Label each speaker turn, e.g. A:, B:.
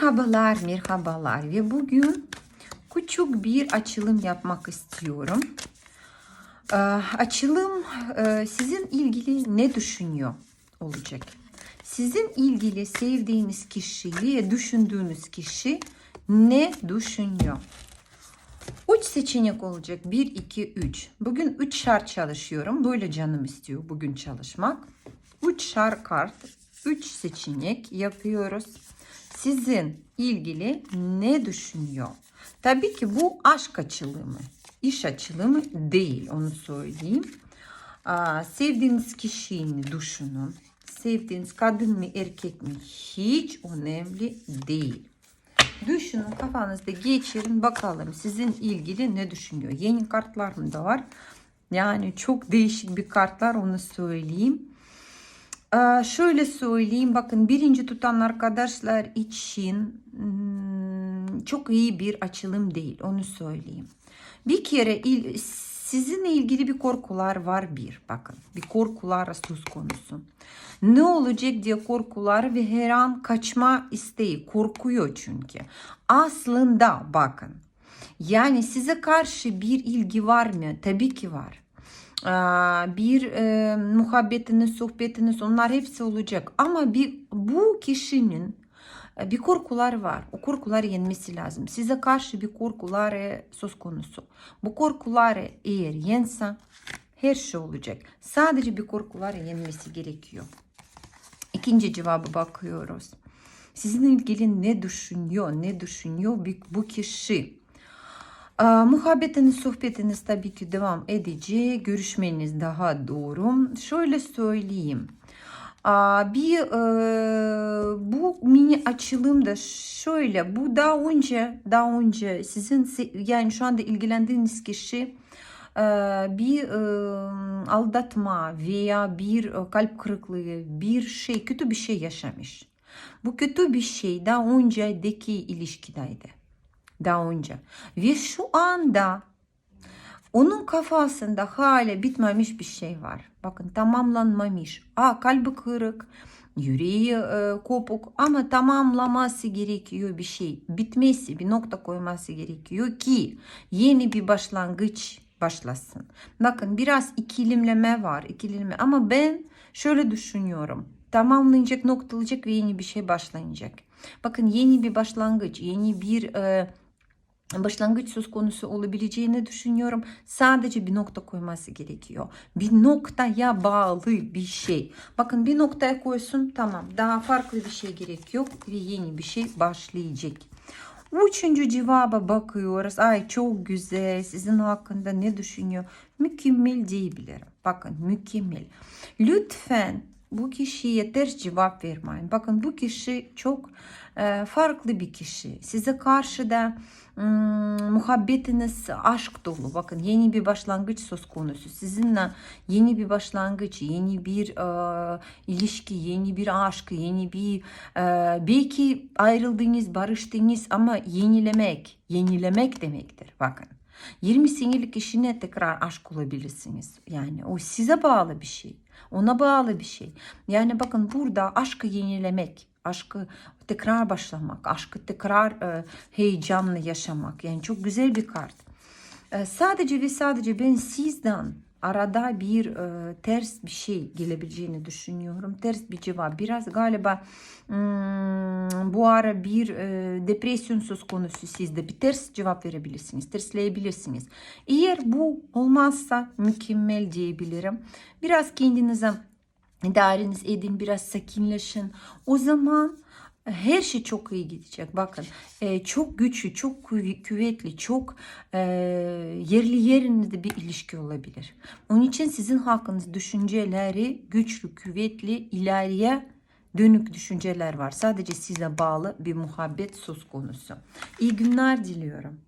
A: Merhabalar, merhabalar ve bugün küçük bir açılım yapmak istiyorum. Ee, açılım e, sizin ilgili ne düşünüyor olacak? Sizin ilgili sevdiğiniz kişi ve düşündüğünüz kişi ne düşünüyor? Üç seçenek olacak. 1, 2, 3. Bugün 3 şart çalışıyorum. Böyle canım istiyor bugün çalışmak. 3 şart kart, 3 seçenek yapıyoruz. Sizin ilgili ne düşünüyor? Tabii ki bu aşk açılımı, iş açılımı değil onu söyleyeyim. Sevdiğiniz kişiyi düşünün. Sevdiğiniz kadın mı erkek mi hiç önemli değil. Düşünün kafanızda geçirin bakalım sizin ilgili ne düşünüyor. Yeni kartlarım da var. Yani çok değişik bir kartlar onu söyleyeyim. Ee, şöyle söyleyeyim bakın birinci tutan arkadaşlar için hmm, çok iyi bir açılım değil onu söyleyeyim. Bir kere il, sizinle ilgili bir korkular var bir bakın bir korkular söz konusu. Ne olacak diye korkular ve her an kaçma isteği korkuyor çünkü. Aslında bakın yani size karşı bir ilgi var mı? Tabii ki var bir e, muhabbetiniz, sohbetiniz onlar hepsi olacak. Ama bir bu kişinin bir korkular var. O korkuları yenmesi lazım. Size karşı bir korkuları söz konusu. Bu korkuları eğer yense her şey olacak. Sadece bir korkuları yenmesi gerekiyor. İkinci cevabı bakıyoruz. Sizin ilgili ne düşünüyor, ne düşünüyor bu kişi? Muhabbetiniz, sohbetiniz tabii ki devam edecek. Görüşmeniz daha doğru. Şöyle söyleyeyim. Bir bu mini açılımda şöyle bu daha önce daha önce sizin yani şu anda ilgilendiğiniz kişi bir aldatma veya bir kalp kırıklığı bir şey kötü bir şey yaşamış. Bu kötü bir şey daha önceki ilişkideydi daha önce. Ve şu anda onun kafasında hala bitmemiş bir şey var. Bakın tamamlanmamış. Aa kalbi kırık, yüreği e, kopuk ama tamamlaması gerekiyor bir şey. Bitmesi, bir nokta koyması gerekiyor ki yeni bir başlangıç başlasın. Bakın biraz ikilimleme var. ikilimleme ama ben şöyle düşünüyorum. Tamamlanacak, noktalayacak ve yeni bir şey başlayacak. Bakın yeni bir başlangıç, yeni bir e, başlangıç söz konusu olabileceğini düşünüyorum. Sadece bir nokta koyması gerekiyor. Bir noktaya bağlı bir şey. Bakın bir noktaya koysun tamam. Daha farklı bir şey gerek yok ve yeni bir şey başlayacak. Üçüncü cevaba bakıyoruz. Ay çok güzel. Sizin hakkında ne düşünüyor? Mükemmel diyebilirim. Bakın mükemmel. Lütfen bu kişiye ters cevap vermeyin. Bakın bu kişi çok e, farklı bir kişi. Size karşı da hmm, muhabbetiniz aşk dolu. Bakın yeni bir başlangıç söz konusu. Sizinle yeni bir başlangıç, yeni bir e, ilişki, yeni bir aşk, yeni bir e, belki ayrıldınız, barıştınız ama yenilemek, yenilemek demektir. Bakın. 20 senelik kişine tekrar aşk olabilirsiniz. Yani o size bağlı bir şey. Ona bağlı bir şey. Yani bakın burada aşkı yenilemek, aşkı tekrar başlamak, aşkı tekrar e, heyecanla yaşamak. Yani çok güzel bir kart. E, sadece ve sadece ben sizden arada bir e, ters bir şey gelebileceğini düşünüyorum. Ters bir cevap. Biraz galiba hmm, bu ara bir e, depresyon söz konusu sizde. Bir ters cevap verebilirsiniz. Tersleyebilirsiniz. Eğer bu olmazsa mükemmel diyebilirim. Biraz kendinize idareniz edin. Biraz sakinleşin. O zaman her şey çok iyi gidecek. Bakın e, çok güçlü, çok kuvvetli, çok e, yerli yerinde bir ilişki olabilir. Onun için sizin hakkınız düşünceleri güçlü, kuvvetli, ileriye dönük düşünceler var. Sadece size bağlı bir muhabbet söz konusu. İyi günler diliyorum.